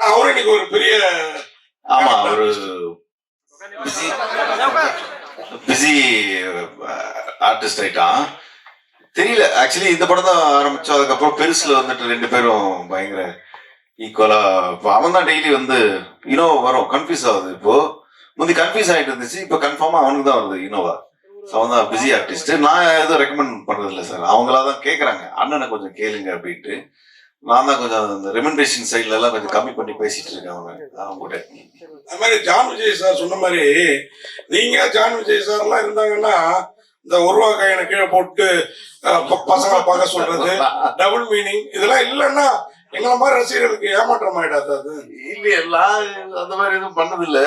அவரும் இன்னைக்கு ஒரு பெரிய ஆமா ஒரு பிஸி. ஆர்டிஸ்ட் ஆயிட்டான் தெரியல ஆக்சுவலி இந்த படம் தான் ஆரம்பிச்சோம் அதுக்கப்புறம் பெருசுல வந்துட்டு ரெண்டு பேரும் பயங்கர ஈக்குவலா இப்போ அவன் தான் டெய்லி வந்து இனோவா வரும். கன்ஃபியூஸ் ஆகுது இப்போ. முந்தி கன்ஃபியூஸ் ஆயிட்டு இருந்துச்சு இப்போ கன்ஃபார்மா அவனுக்கு தான் வருது இனோவா ஸோ அவன் தான் பிஸி ஆர்டிஸ்ட் நான் எதுவும் ரெக்கமெண்ட் பண்றது இல்லை சார் அவங்களா தான் கேட்குறாங்க அண்ணனை கொஞ்சம் கேளுங்க அப்படின்ட்டு. நான் தான் கொஞ்சம் இந்த ரெமெண்டேஷன் சைட்ல எல்லாம் கொஞ்சம் கம்மி பண்ணி பேசிட்டு இருக்கேன் அவங்க. அவங்க கூட அது மாதிரி ஜான் விஜய் சார் சொன்ன மாதிரி நீங்க ஜான் விஜய் சார் எல்லாம் இருந்தாங்கன்னா இந்த ஒரு ரூபா கையனை கீழே போட்டு பசங்களை பார்க்க சொல்றது டபுள் மீனிங் இதெல்லாம் இல்லைன்னா எங்களை மாதிரி ரசிகர்களுக்கு ஏமாற்றம் ஆயிடாது அது. இல்லையே நான் அந்த மாதிரி எதுவும் பண்ணதில்ல.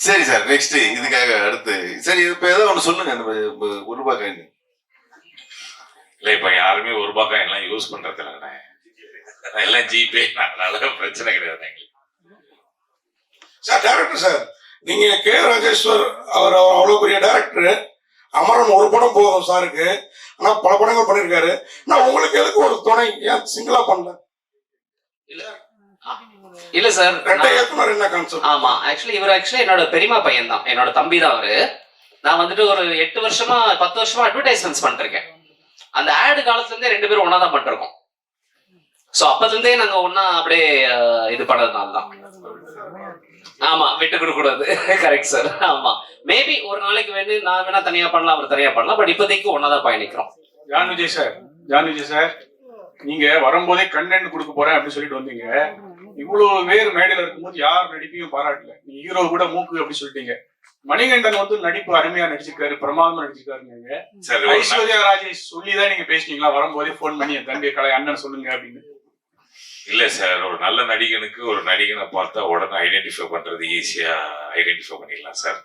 சரி சார் நெக்ஸ்ட் இதுக்காக அடுத்து சரி இப்ப ஏதோ ஒண்ணு சொல்லுங்க அந்த ஒரு ரூபாய் காயின் இல்ல இப்ப யாருமே ஒரு ரூபாய் எல்லாம் யூஸ் பண்றது இல்லைண்ணே எல்லாம் ஜிபே அதனால பிரச்சனை கிடையாது எங்களுக்கு. சார் டேரக்டர் சார் நீங்க கே ராஜேஸ்வர் அவர் அவர் அவ்வளவு பெரிய டேரக்டர் அமரன் ஒரு படம் போதும் சாருக்கு ஆனா பல படங்கள் பண்ணிருக்காரு. நான் உங்களுக்கு எதுக்கு ஒரு துணை? ஏன் சிங்கிளா பண்ணல? இல்ல. சார் என்ன கான்செப்ட் ஆமா ஆக்சுவலி இவர் ஆக்சுவலி என்னோட பெரியமா பையன் தான் என்னோட தம்பி தான் அவரு. நான் வந்துட்டு ஒரு எட்டு வருஷமா பத்து வருஷமா அட்வர்டைஸ்மெண்ட்ஸ் பண்ணிருக்கேன் அந்த ஆடு காலத்துல இருந்தே ரெண்டு பேரும் ஒண்ணா தான் பண்ணிருக்கோம். சோ அப்பத்துல இருந்தே நாங்க ஒன்னா அப்படியே இது பண்ணதுனால தான் ஆமா விட்டு கொடுக்க கூடாது. கரெக்ட் சார் ஆமா. மேபி ஒரு நாளைக்கு வேணு நான் வேணா தனியா பண்ணலாம் அவர் தனியா பண்ணலாம் பட் இப்போதைக்கு ஒன்னாதான் தான் பயணிக்கிறோம். John Vijay sir John Vijay sir நீங்க வரும்போதே கண்டென்ட் கொடுக்க போறேன் அப்படின்னு சொல்லிட்டு வந்தீங்க. இவ்வளவு பேர் மேடையில இருக்கும்போது யார் நடிப்பையும் பாராட்டல. நீ ஹீரோ கூட மூக்கு அப்படின்னு சொல்லிட்டீங்க. மணிகண்டன் வந்து நடிப்பு அருமையா நடிச்சிருக்காரு பிரமாதமா நடிச்சிருக்காருங்க ஐஸ்வர்யா ராஜேஷ் சொல்லிதான் நீங்க பேசினீங்களா? வரும்போதே ஃபோன் பண்ணி என் தங்கை கலை அண்ணன் சொல்லுங்க அப்படின்னு. இல்ல சார் ஒரு நல்ல நடிகனுக்கு ஒரு நடிகனை பார்த்தா உடனே ஐடென்டிஃபை பண்றது ஈஸியா ஐடென்டிஃபை பண்ணிடலாம் சார்.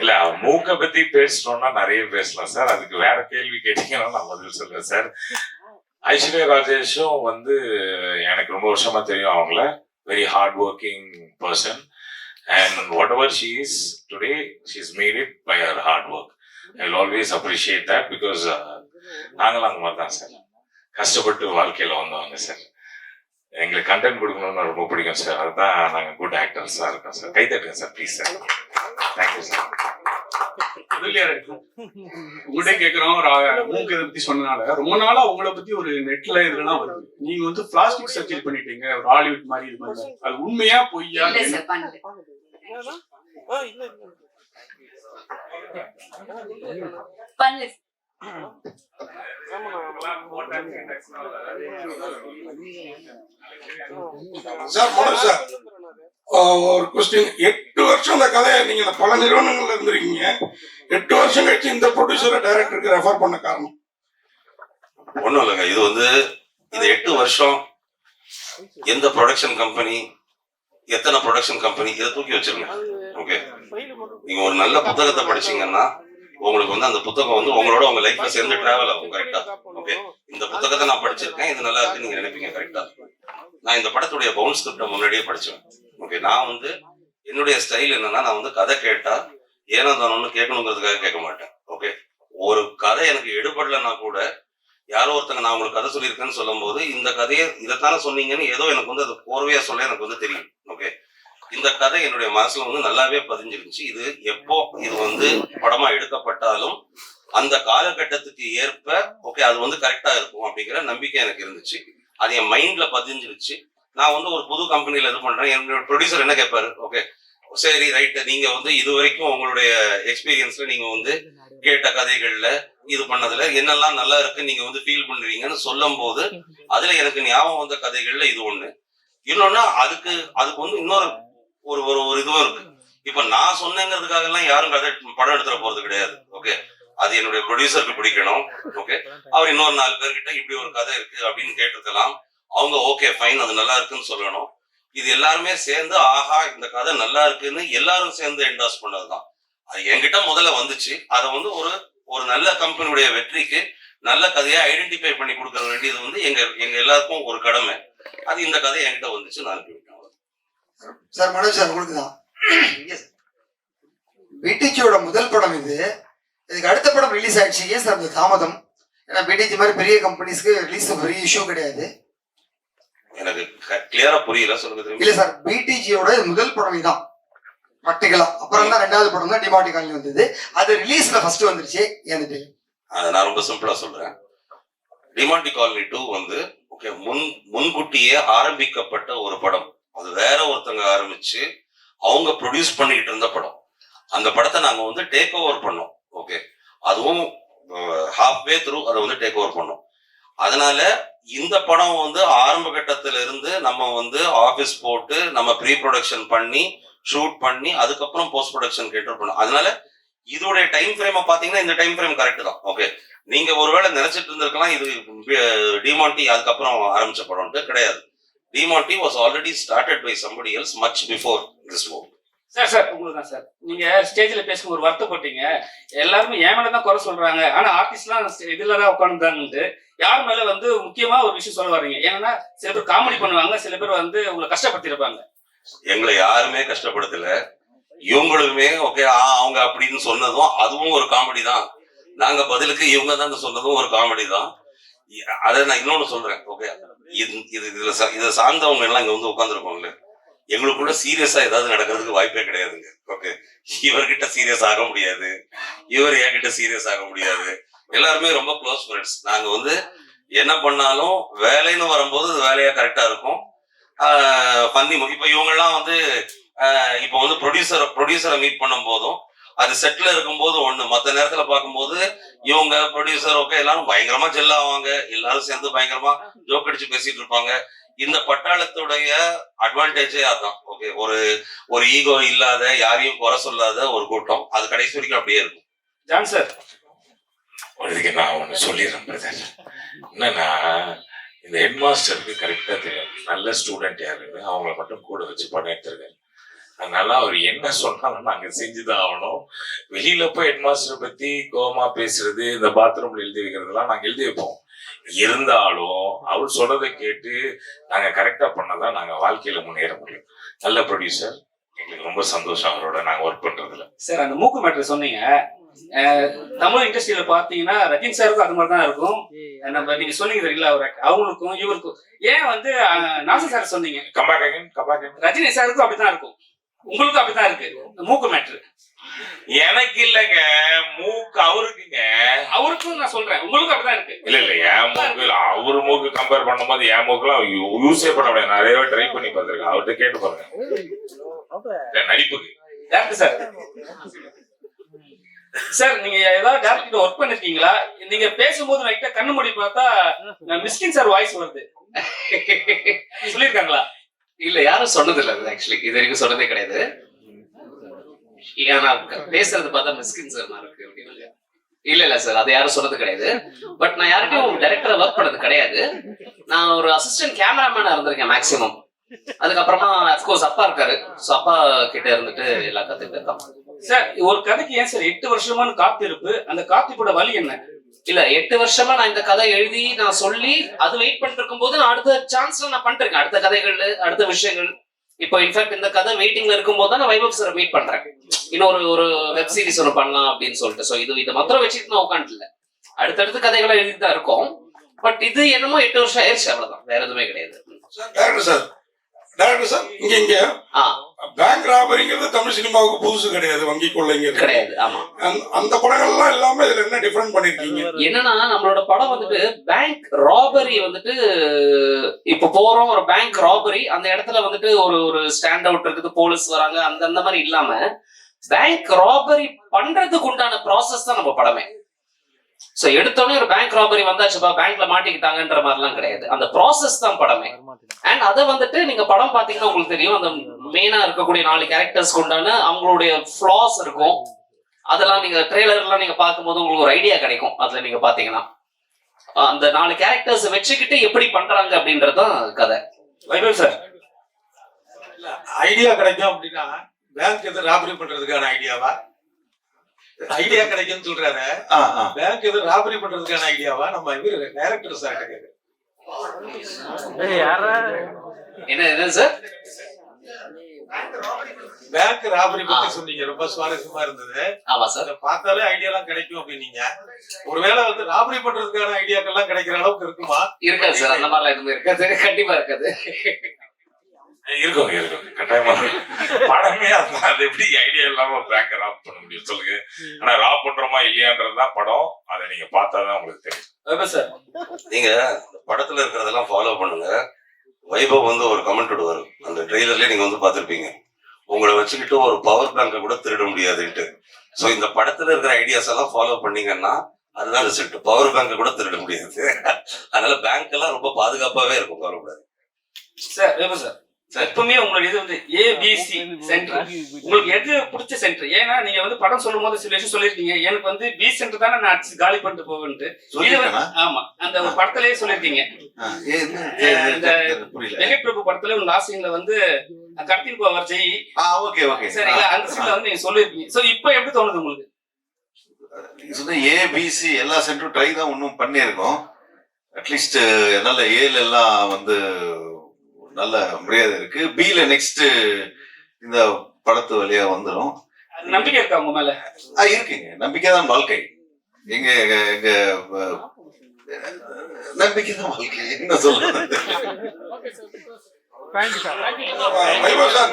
இல்ல மூக்க பத்தி பேசணும்னா நிறைய பேசலாம் சார். அதுக்கு வேற கேள்வி கேட்டீங்கன்னா நான் பதில் சொல்றேன் சார். ஐஸ்வர்யா ராஜேஷும் வந்து எனக்கு ரொம்ப வருஷமா தெரியும் அவங்கள. Very hard working person and whatever she is today she is made it by her hard work I will always appreciate that because நாங்களும் அந்த மாதிரி தான் சார். கஷ்டப்பட்டு வாழ்க்கையில வந்தவங்க சார். எங்களுக்கு கண்டென்ட் கொடுக்கணும்னு ரொம்ப பிடிக்கும் சார். அதுதான் நாங்க குட் ஆக்டர்ஸா இருக்கோம் சார். கை தட்டுங்க sir please sir. Thank you sir. உங்கள்கிட்ட கேக்குறோம். ரா- மூக்கு இதை பத்தி சொன்னனால. ரொம்ப நாளா உங்களை பத்தி ஒரு நெட்ல இதெல்லாம் வருது. நீங்க வந்து பிளாஸ்டிக் சர்ஜரி பண்ணிட்டீங்க. ஒரு ஹாலிவுட் மாதிரி இது மாதிரி. அது உண்மையா பொய்யா? சார் மனோஜ் சார் ஒரு கொஸ்டின் எட்டு வருஷம் அந்த கதையை நீங்க இந்த பல நிறுவனங்கள்ல இருந்திருக்கீங்க. எட்டு வருஷம் கழிச்சு இந்த ப்ரொடியூசரை டைரக்டருக்கு ரெஃபர் பண்ண காரணம்? ஒண்ணும் இல்லைங்க. இது வந்து இது எட்டு வருஷம் எந்த ப்ரொடக்ஷன் கம்பெனி எத்தனை ப்ரொடக்ஷன் கம்பெனி இதை தூக்கி வச்சிருங்க. ஓகே நீங்க ஒரு நல்ல புத்தகத்தை படிச்சீங்கன்னா உங்களுக்கு வந்து அந்த புத்தகம் வந்து உங்களோட உங்க லைஃப்ல சேர்ந்து டிராவல் ஆகும் கரெக்டா ஓகே இந்த புத்தகத்தை நான் படிச்சிருக்கேன் இது நல்லா இருக்கு நீங்க நினைப்பீங்க கரெக்டா நான் இந்த படத்துடைய பவுன் ஸ்கிரிப்டை முன்னாடியே படிச்சேன் ஓகே நான் வந்து என்னுடைய ஸ்டைல் என்னன்னா நான் வந்து கதை கேட்டா ஏனோ தானோன்னு கேட்கணுங்கிறதுக்காக கேட்க மாட்டேன். ஓகே ஒரு கதை எனக்கு எடுபடலைன்னா கூட யாரோ ஒருத்தங்க நான் உங்களுக்கு கதை சொல்லியிருக்கேன்னு சொல்லும்போது இந்த கதையை இதைத்தானே சொன்னீங்கன்னு ஏதோ எனக்கு வந்து அது கோர்வையா சொல்ல எனக்கு வந்து தெரியும். ஓகே இந்த கதை என்னுடைய மனசுல வந்து நல்லாவே பதிஞ்சிருந்துச்சு. இது எப்போ இது வந்து படமா எடுக்கப்பட்டாலும் அந்த காலகட்டத்துக்கு ஏற்ப ஓகே அது வந்து கரெக்டா இருக்கும் அப்படிங்கிற நம்பிக்கை எனக்கு இருந்துச்சு. அது என் மைண்ட்ல பதிஞ்சிருச்சு. நான் வந்து ஒரு புது கம்பெனியில இது பண்றேன். என்னோட ப்ரொடியூசர் என்ன கேட்பாரு? ஓகே சரி ரைட்டு நீங்க வந்து இது வரைக்கும் உங்களுடைய எக்ஸ்பீரியன்ஸ்ல நீங்க வந்து கேட்ட கதைகள்ல இது பண்ணதுல என்னெல்லாம் நல்லா இருக்கு நீங்க வந்து ஃபீல் பண்றீங்கன்னு சொல்லும் போது அதுல எனக்கு ஞாபகம் வந்த கதைகள்ல இது ஒண்ணு. இன்னொன்னு அதுக்கு அதுக்கு வந்து இன்னொரு ஒரு ஒரு ஒரு இதுவும் இருக்கு. இப்ப நான் சொன்னேங்கிறதுக்காக எல்லாம் யாரும் கதை படம் எடுத்துட போறது கிடையாது. ஓகே அது என்னுடைய ப்ரொடியூசருக்கு பிடிக்கணும். ஓகே அவர் இன்னொரு நாலு பேர்கிட்ட இப்படி ஒரு கதை இருக்கு அப்படின்னு கேட்டிருக்கலாம் அவங்க ஓகே ஃபைன் அது நல்லா இருக்குன்னு சொல்லணும். இது எல்லாருமே சேர்ந்து ஆஹா இந்த கதை நல்லா இருக்குன்னு எல்லாரும் சேர்ந்து என்டாஸ் பண்ணதுதான். அது என்கிட்ட முதல்ல வந்துச்சு. அதை வந்து ஒரு ஒரு நல்ல கம்பெனியுடைய வெற்றிக்கு நல்ல கதையை ஐடென்டிஃபை பண்ணி கொடுக்கற வேண்டியது வந்து எங்க எங்க எல்லாருக்கும் ஒரு கடமை. அது இந்த கதை என்கிட்ட வந்துச்சு நான் அனுப்பி விட்டேன். சார் மனோஜ் சார் உங்களுக்கு தான். பிடிஜியோட முதல் படம் இது. இதுக்கு அடுத்த படம் ரிலீஸ் ஆயிடுச்சு. ஏன் சார் இந்த தாமதம்? ஏன்னா பிடிஜி மாதிரி பெரிய கம்பெனிஸ்க்கு ரிலீஸ் பெரிய இஷ்யூ கிடையாது. எனக்கு கிளியரா புரியல. சொல்லுங்க இல்ல சார் பிடிஜியோட முதல் படம் இதான் ப்ராக்டிகலா அப்புறம் தான் ரெண்டாவது படம் தான் டிமாண்டி காலனி வந்தது. அது ரிலீஸ்ல ஃபர்ஸ்ட் வந்துருச்சு. எனக்கு அதை நான் ரொம்ப சிம்பிளா சொல்றேன். டிமாண்டி காலனி டூ வந்து ஓகே முன் முன்கூட்டியே ஆரம்பிக்கப்பட்ட ஒரு படம். அது வேற ஒருத்தங்க ஆரம்பிச்சு அவங்க ப்ரொடியூஸ் பண்ணிக்கிட்டு இருந்த படம். அந்த படத்தை நாங்க வந்து டேக் ஓவர் பண்ணோம். ஓகே அதுவும் ஹாஃப் வே த்ரூ அதை வந்து டேக் ஓவர் பண்ணோம். அதனால இந்த படம் வந்து ஆரம்ப கட்டத்துல இருந்து நம்ம வந்து ஆபீஸ் போட்டு நம்ம ப்ரீ ப்ரொடக்ஷன் பண்ணி ஷூட் பண்ணி அதுக்கப்புறம் போஸ்ட் ப்ரொடக்ஷன் கேட்டு பண்ணோம் அதனால இதோடைய டைம் ஃப்ரேம் பாத்தீங்கன்னா இந்த டைம் ஃப்ரேம் கரெக்ட் தான். ஓகே நீங்க ஒருவேளை நினைச்சிட்டு இருந்திருக்கலாம் இது டிமாண்டி அதுக்கப்புறம் ஆரம்பிச்ச படம்ட்டு கிடையாது. Demonte was already started by somebody else much before this move sir sir உங்களுக்கு தான் சார்? நீங்க ஸ்டேஜ்ல பேசும் ஒரு வருத்தப்பட்டீங்க. எல்லாருமே ஏன் மேல தான் குறை சொல்றாங்க. ஆனா ஆர்டிஸ்ட்லாம் இதுல தான் உட்காந்துட்டாங்கன்ட்டு யார் மேல வந்து முக்கியமா ஒரு விஷயம் சொல்ல வர்றீங்க? ஏன்னா சில பேர் காமெடி பண்ணுவாங்க சில பேர் வந்து உங்களை கஷ்டப்படுத்திருப்பாங்க. எங்களை யாருமே கஷ்டப்படுத்தல. இவங்களுமே ஓகே அவங்க அப்படின்னு சொன்னதும் அதுவும் ஒரு காமெடி தான். நாங்க பதிலுக்கு இவங்க தான் சொன்னதும் ஒரு காமெடி தான். அதை நான் இன்னொன்னு சொல்றேன் ஓகே இது இது இதுல சா- இதை சார்ந்தவங்க எல்லாம் இங்க வந்து உட்காந்துருப்பாங்களே எங்களுக்குள்ள சீரியஸா ஏதாவது நடக்கிறதுக்கு வாய்ப்பே கிடையாதுங்க ஓகே இவர்கிட்ட சீரியஸ் ஆக முடியாது. இவர் என்கிட்ட சீரியஸ் ஆக முடியாது. எல்லாருமே ரொம்ப க்ளோஸ் ஃப்ரெண்ட்ஸ் நாங்க வந்து என்ன பண்ணாலும் வேலைன்னு வரும்போது வேலையா கரெக்டா இருக்கும். பண்ணி இப்ப இவங்கெல்லாம் வந்து ஆஹ் இப்ப வந்து ப்ரொடியூசர் ப்ரொடியூசரை மீட் பண்ணும் போதும் அது செட்ல இருக்கும்போது ஒன்று மத்த நேரத்துல பார்க்கும்போது இவங்க ப்ரொடியூசர் ஓகே எல்லாரும் பயங்கரமா ஜெல் ஆவாங்க. எல்லாரும் சேர்ந்து பயங்கரமா ஜோக் அடிச்சு பேசிட்டு இருப்பாங்க. இந்த பட்டாளத்துடைய அட்வான்டேஜே அதான். ஓகே ஒரு ஒரு ஈகோ இல்லாத யாரையும் குறை சொல்லாத ஒரு கூட்டம். அது கடைசி வரைக்கும் அப்படியே இருக்கும். ஜான் சார் இதுக்கு நான் ஒன்று சொல்லிடுறேன் பிரதர் என்னன்னா இந்த ஹெட் மாஸ்டருக்கு கரெக்டாக தெரியும். நல்ல ஸ்டூடெண்ட் யாருன்னு அவங்கள மட்டும் கூட வச்சு படம் எடுத்திருக்காரு அதனால அவர் என்ன சொன்னாலும் நாங்க செஞ்சுதான் ஆகணும். வெளியில போய் ஹெட் மாஸ்டரை பத்தி கோமா பேசுறது இந்த பாத்ரூம்ல எழுதி வைக்கிறதெல்லாம் நாங்க எழுதி வைப்போம். இருந்தாலும் அவர் சொல்றதை கேட்டு நாங்க கரெக்டா பண்ணதான் நாங்க வாழ்க்கையில முன்னேற முடியும். நல்ல ப்ரொடியூசர் எங்களுக்கு ரொம்ப சந்தோஷம் அவரோட நாங்க ஒர்க் பண்றதுல. சார் அந்த மூக்கு மேட்ரு சொன்னீங்க. தமிழ் இண்டஸ்ட்ரியில பாத்தீங்கன்னா ரஜினி சாருக்கும் அது மாதிரி தான் இருக்கும் நம்ம நீங்க சொன்னீங்க அவர் அவங்களுக்கும் இவருக்கும். ஏன் வந்து நாசர் சார் சொன்னீங்க? ரஜினி சாருக்கும் அப்படித்தான் இருக்கும். உங்களுக்கும் அப்படித்தான் இருக்கு. மூக்கு மேட்ரு எனக்கு இல்லைங்க மூக்கு அவருக்குங்க. அவருக்கும் நான் சொல்றேன். உங்களுக்கும் அப்படிதான் இருக்கு. இல்ல இல்ல என் மூக்கு இல்ல. அவரு மூக்கு கம்பேர் பண்ணும்போது என் மூக்குலாம் யூஸே பண்ண முடியாது. நிறைய ட்ரை பண்ணி பார்த்திருக்கேன். அவர்கிட்ட கேட்டு பாருங்க. நடிப்புக்கு. டேரக்டர் சார் சார் நீங்க ஏதாவது டேரக்டர் ஒர்க் பண்ணிருக்கீங்களா? நீங்க பேசும்போது லைட்டா கண்ணு மூடி பார்த்தா மிஸ்கின் சார் வாய்ஸ் வருது. சொல்லிருக்காங்களா இல்ல யாரும் சொன்னது இல்ல ஆக்சுவலி இது வரைக்கும் சொன்னதே கிடையாது. ஏன் பேசுறது பார்த்தா மிஸ்கின் சார் மாதிரி இருக்கு அப்படின்னு. இல்ல இல்ல சார் அதை யாரும் சொன்னது கிடையாது. பட் நான் யார்கிட்டயும் டைரக்டரா ஒர்க் பண்ணது கிடையாது. நான் ஒரு அசிஸ்டன்ட் கேமராமேனா இருந்திருக்கேன் மேக்ஸிமம் அதுக்கப்புறமா அப்கோர்ஸ் அப்பா இருக்காரு. ஸோ அப்பா கிட்ட இருந்துட்டு எல்லா கத்துக்கிட்டு தான் சார் ஒரு கதைக்கு ஏன் சார் எட்டு வருஷமான காத்திருப்பு அந்த காத்திருப்போட வழி என்ன? இல்ல எட்டு வருஷமா நான் இந்த கதை எழுதி நான் சொல்லி அது வெயிட் பண்ணிட்டு இருக்கும்போது நான் அடுத்த சான்ஸ்ல நான் பண்ணிருக்கேன் அடுத்த கதைகள் அடுத்த விஷயங்கள். இப்போ இன்ஃபேக்ட் இந்த கதை வெயிட்டிங்ல இருக்கும்போது தான் நான் வைபவ் சார் மீட் பண்றேன். இன்னொரு ஒரு வெப் சீரிஸ் ஒன்று பண்ணலாம் அப்படின்னு சொல்லிட்டு. ஸோ இது இதை மாத்திரம் வச்சுட்டு நான் உட்காந்துல அடுத்தடுத்து கதைகளை எழுதிட்டு தான் இருக்கோம். பட் இது என்னமோ எட்டு வருஷம் ஆயிடுச்சு அவ்வளவுதான். வேற எதுவுமே கிடையாது. டேரக்டர் சார் டேரக்டர் சார் இங்க இங்க. ஆ. பேங்க் ராபரிங்கிறது தமிழ் சினிமாவுக்கு புதுசு கிடையாது வங்கி கொள்ளைங்கிறது கிடையாது ஆமா. அந்த- படங்கள்லாம் இல்லாம இதுல என்ன டிஃபரெண்ட் பண்ணிருக்கீங்க? என்னன்னா நம்மளோட படம் வந்துட்டு பேங்க் ராபரி வந்துட்டு இப்ப போறோம் ஒரு பேங்க் ராபரி அந்த இடத்துல வந்துட்டு ஒரு ஒரு ஸ்டாண்ட் அவுட் இருக்குது போலீஸ் வராங்க அந்த அந்த மாதிரி இல்லாம பேங்க் ராபரி பண்றதுக்கு உண்டான ப்ராசஸ் தான் நம்ம படமே. சோ எடுத்தோடனே ஒரு பேங்க் ராபரி வந்தாச்சுப்பா பேங்க்ல மாட்டிக்கிட்டாங்கன்ற மாதிரிலாம் கிடையாது. அந்த ப்ராசஸ் தான் படமே. அண்ட் அதை வந்துட்டு நீங்க படம் பாத்தீங்கன்னா உங்களுக்கு தெரியும். அந்த மெயினா இருக்கக்கூடிய நாலு கேரக்டர்ஸ்க்கு உண்டான அவங்களுடைய ஃபிளாஸ் இருக்கும். அதெல்லாம் நீங்க ட்ரெய்லர்லாம் நீங்க பார்க்கும்போது உங்களுக்கு ஒரு ஐடியா கிடைக்கும். அதுல நீங்க பாத்தீங்கன்னா அந்த நாலு கேரக்டர்ஸ் வச்சுக்கிட்டு எப்படி பண்றாங்க அப்படின்றதுதான் கதை. வைபவ் சார். ஐடியா கிடைக்கும் அப்படின்னா பேங்க் எது ராபரி பண்றதுக்கான ஐடியாவா ஐடியா கிடைக்கும்னு சொல்றாரு. பேங்க் எது ராபரி பண்றதுக்கான ஐடியாவா நம்ம இவரு டைரக்டர் சார் கேக்குது என்ன என்ன சார் பேங்க் ராபரி பத்தி சொன்னீங்க. ரொம்ப சுவாரஸ்யமா இருந்தது. ஆமா சார் அதை பார்த்தாலே ஐடியா எல்லாம் கிடைக்கும் அப்படின்னீங்க. ஒருவேளை வந்து ராபரி பண்றதுக்கான ஐடியாக்கள் எல்லாம் கிடைக்கிற அளவுக்கு இருக்குமா? இருக்காது சார் அந்த மாதிரிலாம் எதுவுமே இருக்காது. கண்டிப்பா இருக்காது. இருக்குங்க இருக்குங்க. கட்டாயமா. படமே அதுதான் அது எப்படி ஐடியா இல்லாம பேங்க் ராப் பண்ண முடியும் சொல்லுங்க. ஆனா ராப் பண்றோமா இல்லையான்றதுதான் படம். அதை நீங்க பார்த்தாதான் உங்களுக்கு தெரியும். சார் நீங்க இந்த படத்துல இருக்கிறதெல்லாம் ஃபாலோ பண்ணுங்க. வைபவ் வந்து ஒரு கமெண்ட் விடுவாரு. அந்த ட்ரெய்லர்லயே நீங்க வந்து பார்த்திருப்பீங்க. உங்களை வச்சுக்கிட்டு ஒரு பவர் பேங்கை கூட திருட முடியாதுன்ட்டு. சோ இந்த படத்துல இருக்கிற ஐடியாஸ் எல்லாம் ஃபாலோ பண்ணீங்கன்னா அதுதான் ரிசல்ட் பவர் பேங்கை கூட திருட முடியாது. அதனால பேங்க் எல்லாம் ரொம்ப பாதுகாப்பாவே இருக்கும் கவலைப்படாது சார் சார் எப்பவுமே உங்களுடைய இது வந்து ஏபிசி சென்டர் உங்களுக்கு எது பிடிச்ச சென்டர் ஏன்னா நீங்க வந்து படம் சொல்லும் போது சில விஷயம் சொல்லிருக்கீங்க எனக்கு வந்து பி சென்டர் தானே நான் அடிச்சு காலி பண்ணிட்டு போவேன்ட்டு. ஆமா அந்த ஒரு படத்திலேயே சொல்லிருக்கீங்க இந்த- புரியல வெங்கட் பிரபு படத்துல ஒரு லாஸ்ட் சீன்ல வந்து கடத்தின் போவார் ஜெய். ஆ ஓகே ஓகே. சரிங்களா அந்த சீன்ல வந்து நீங்க சொல்லிருக்கீங்க சோ இப்போ எப்படி தோணுது உங்களுக்கு? நீங்க சொன்ன ஏபிசி எல்லா சென்டரும் ட்ரை தான் இன்னும் பண்ணியிருக்கோம். அட்லீஸ்ட் நல்ல ஏல எல்லாம் வந்து நல்ல மரியாதை இருக்கு பில நெக்ஸ்ட் இந்த படத்து வழியா வந்துடும் நம்பிக்கை இருக்கா உங்க மேல? ஆ இருக்குங்க. நம்பிக்கை தான் வாழ்க்கை. எங்க எங்க நம்பிக்கை தான் வாழ்க்கை. என்ன சொல்றது?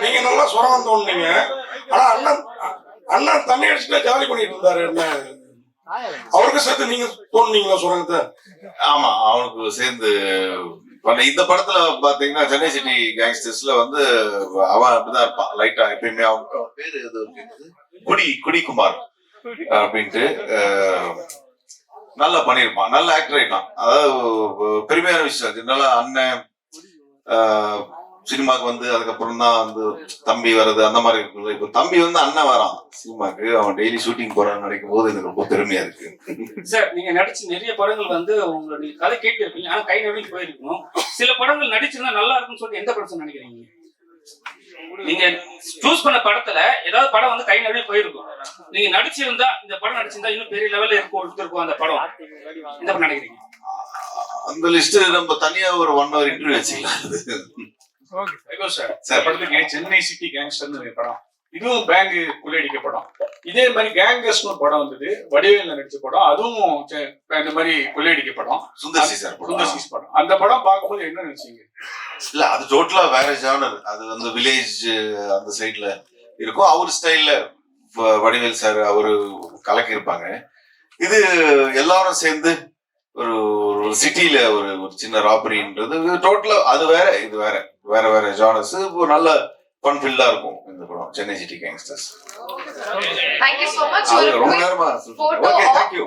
நீங்க நல்லா சுரங்கம் தோணுனீங்க. ஆனா அண்ணன் அண்ணன் தண்ணி அடிச்சுட்டு ஜாலி பண்ணிட்டு இருந்தாரு என்ன? அவருக்கு சேர்த்து நீங்க தோணுனீங்களா சுரங்கத்தை ஆமா அவனுக்கு சேர்ந்து இந்த படத்துல பாத்தீங்கன்னா சென்னை சிட்டி கேங்ஸ்டர்ஸ்ல வந்து அவன் அப்படிதான் இருப்பான். லைட்டா எப்பயுமே அவங்க பேரு எது குடி குடிக்குமார் அப்படின்ட்டு நல்லா பண்ணியிருப்பான். நல்ல ஆக்டர் ஆயிட்டான். அதாவது பெருமையான விஷயம். அது நல்லா அண்ணன் சினிமாக்கு வந்து அதுக்கப்புறம் தான் வந்து தம்பி வர்றது அந்த மாதிரி இருக்குல்ல இப்போ தம்பி வந்து அண்ணன் வரான் சினிமாக்கு. அவன் டெய்லி ஷூட்டிங் போறான்னு நினைக்கும் போது எனக்கு ரொம்ப பெருமையா இருக்கு. சார் நீங்க நடிச்ச நிறைய படங்கள் வந்து உங்களுடைய கதை கேட்டு இருப்பீங்க. ஆனா கை நடுங்கி போயிருக்கணும். சில படங்கள் நடிச்சிருந்தா நல்லா இருக்கும்னு சொல்லிட்டு எந்த படம் நினைக்கிறீங்க? நீங்க சூஸ் பண்ண படத்துல ஏதாவது படம் வந்து கை நடுங்கி போயிருக்கும். நீங்க நடிச்சிருந்தா இந்த படம் நடிச்சிருந்தா இன்னும் பெரிய லெவல்ல இருக்கும் கொடுத்துருக்கும் அந்த படம். எந்த படம் நினைக்கிறீங்க? அந்த லிஸ்ட் நம்ம தனியா ஒரு ஒன் ஹவர் இன்டர்வியூ வச்சுக்கலாம். சார் படத்துக்கு சென்னை சிட்டி கேங்ஸ்டர்னு ஒரு படம். இதுவும் பேங்க் கொள்ளையடிக்க படம். இதே மாதிரி கேங்கஸ்னு ஒரு படம் வந்தது. வடிவேல நடிச்ச படம். அதுவும் இந்த மாதிரி கொள்ளையடிக்க படம். சுந்தர் சி சார் படம். சுந்தர்சிஸ் படம். அந்த படம் பார்க்கும்போது என்ன நினைச்சீங்க? இல்ல அது டோட்டலா வேற ஜானர் அது வந்து வில்லேஜ் அந்த சைடுல இருக்கும். அவர் ஸ்டைல்ல வடிவேல் சார் அவரு கலக்கி இருப்பாங்க இது எல்லாரும் சேர்ந்து ஒரு ஒரு சிட்டில ஒரு ஒரு சின்ன ராபரின்றது. டோட்டலா அது வேற இது வேற. வேற வேற ஜானர்ஸ் ஒரு நல்ல ஃபன் ஃபில்லா இருக்கும் இந்த படம். சென்னை சிட்டி கேங்ஸ்டர்ஸ் ரொம்ப நேரமா ஓகே தேங்க்யூ